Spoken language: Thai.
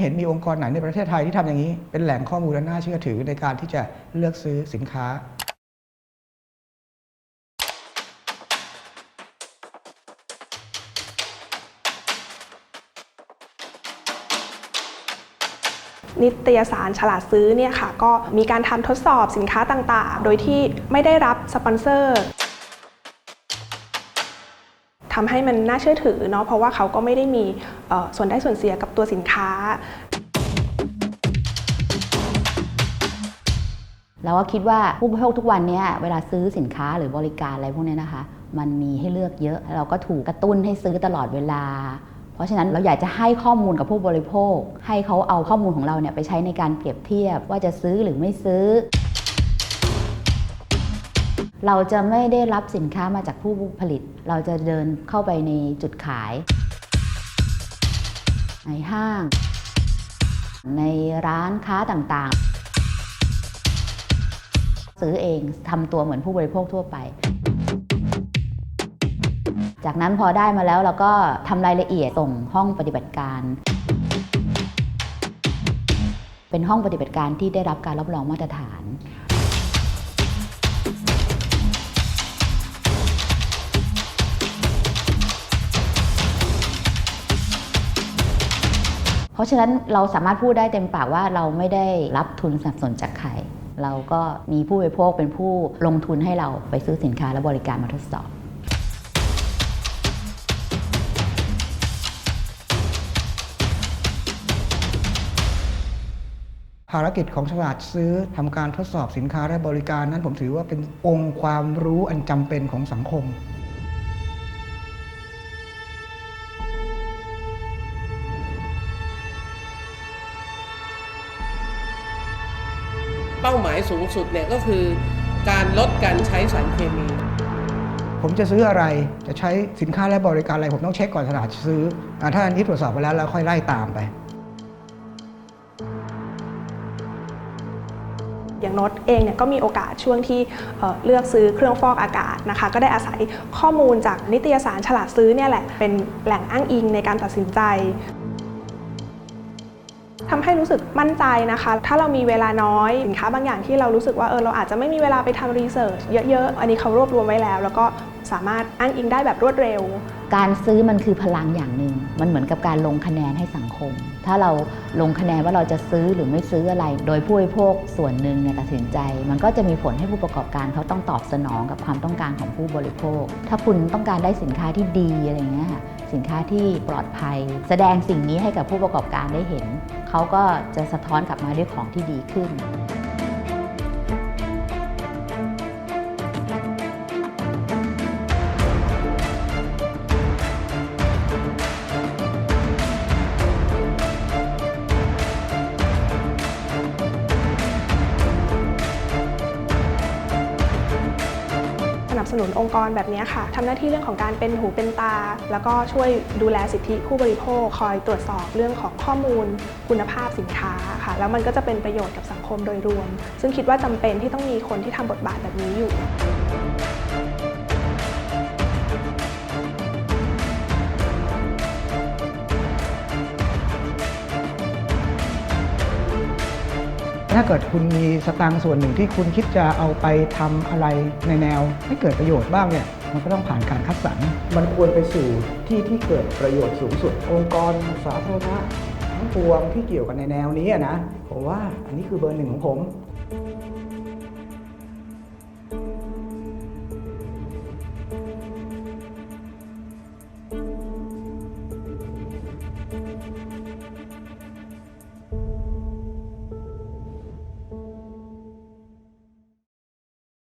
ไม่เห็นมีองค์กรไหนในประเทศไทยที่ทำอย่างนี้ เป็นแหล่งข้อมูลและน่าเชื่อถือในการที่จะเลือกซื้อสินค้านิตยสารฉลาดซื้อเนี่ยค่ะก็มีการทำทดสอบสินค้าต่างๆ โดยที่ไม่ได้รับสปอนเซอร์ ทำให้มันน่าเชื่อถือเนาะเพราะว่าเขาก็ไม่ได้มีส่วนได้ส่วนเสียกับตัวสินค้าเราก็คิดว่าผู้บริโภคทุกวันเนี้ยเวลาซื้อสินค้าหรือบริการอะไรพวกนี้นะคะ มันมีให้เลือกเยอะเราก็ถูกกระตุ้นให้ซื้อตลอดเวลา เพราะฉะนั้นเราอยากจะให้ข้อมูลกับผู้บริโภค ให้เขาเอาข้อมูลของเราเนี่ยไปใช้ในการเปรียบเทียบว่าจะซื้อหรือไม่ซื้อ เราจะไม่ได้รับสินค้ามาจากผู้ผลิต เราจะเดินเข้าไปในจุดขาย ในห้าง ในร้านค้าต่างๆ ซื้อเองทำตัวเหมือนผู้บริโภคทั่วไป จากนั้นพอได้มาแล้วเราก็ทำรายละเอียดส่งห้องปฏิบัติการ เป็นห้องปฏิบัติการที่ได้รับการรับรองมาตรฐาน ราะฉะนั้นเราสามารถพูดได้เต็มปากว่าเราไม่ได้รับทุนสนับสนุนจากใคร เราก็มีผู้บริโภคเป็นผู้ลงทุนให้เราไปซื้อสินค้าและบริการมาทดสอบภารกิจของฉลาดซื้อทำการทดสอบสินค้าและบริการนั้นผมถือว่าเป็นองค์ความรู้อันจำเป็นของสังคม เป้าหมายสูงสุดเนี่ยก็คือการลดการใช้สารเคมี ผมจะซื้ออะไรจะใช้สินค้าและบริการอะไร ผมต้องเช็คก่อนฉลาดซื้ออาถ้าอันนี้ตรวจสอบไปแล้วเราค่อยไล่ตามไป อย่างโน้ตเองเนี่ยก็มีโอกาสช่วงที่เอ่อเลือกซื้อเครื่องฟอกอากาศนะคะ ก็ได้อาศัยข้อมูลจากนิตยสารฉลาดซื้อเนี่ยแหละเป็นแหล่งอ้างอิงในการตัดสินใจ ทำให้รู้สึกมั่นใจนะคะ ถ้าเรามีเวลาน้อยสินค้าบางอย่างที่เรารู้สึกว่าเออเราอาจจะไม่มีเวลาไปทำรีเสิร์ชเยอะๆ อันนี้เขารวบรวมไว้แล้ว แล้วก็สามารถอ้างอิงได้แบบรวดเร็ว การซื้อมันคือพลังอย่างหนึ่ง มันเหมือนกับการลงคะแนนให้สังคม ถ้าเราลงคะแนนว่าเราจะซื้อหรือไม่ซื้ออะไร โดยผู้บริโภคส่วนหนึ่งเนี่ยตัดสินใจ มันก็จะมีผลให้ผู้ประกอบการเขาต้องตอบสนองกับความต้องการของผู้บริโภค ถ้าคุณต้องการได้สินค้าที่ดีอะไรเงี้ยค่ะสินค้าที่ปลอดภัย แสดงสิ่งนี้ให้กับผู้ประกอบการได้เห็น เขาก็จะสะท้อนกลับมาด้วยของที่ดีขึ้น นุนองค์กรแบบนี้ค่ะทำหน้าที่เรื่องของการเป็นหูเป็นตา แล้วก็ช่วยดูแลสิทธิผู้บริโภค คอยตรวจสอบเรื่องของข้อมูล คุณภาพสินค้าค่ะ แล้วมันก็จะเป็นประโยชน์กับสังคมโดยรวม ซึ่งคิดว่าจำเป็นที่ต้องมีคนที่ทำบทบาทแบบนี้อยู่ ถ้าเกิดคุณมีสตางค์ส่วนหนึ่งที่คุณคิดจะเอาไปทำอะไรในแนวให้เกิดประโยชน์บ้างเนี่ยมันก็ต้องผ่านการคัดสรรมันควรไปสู่ที่ที่เกิดประโยชน์สูงสุด องค์กรสาธารณะทั้งปวงที่เกี่ยวกับในแนวนี้นะผมว่าอันนี้คือเบอร์หนึ่งของผม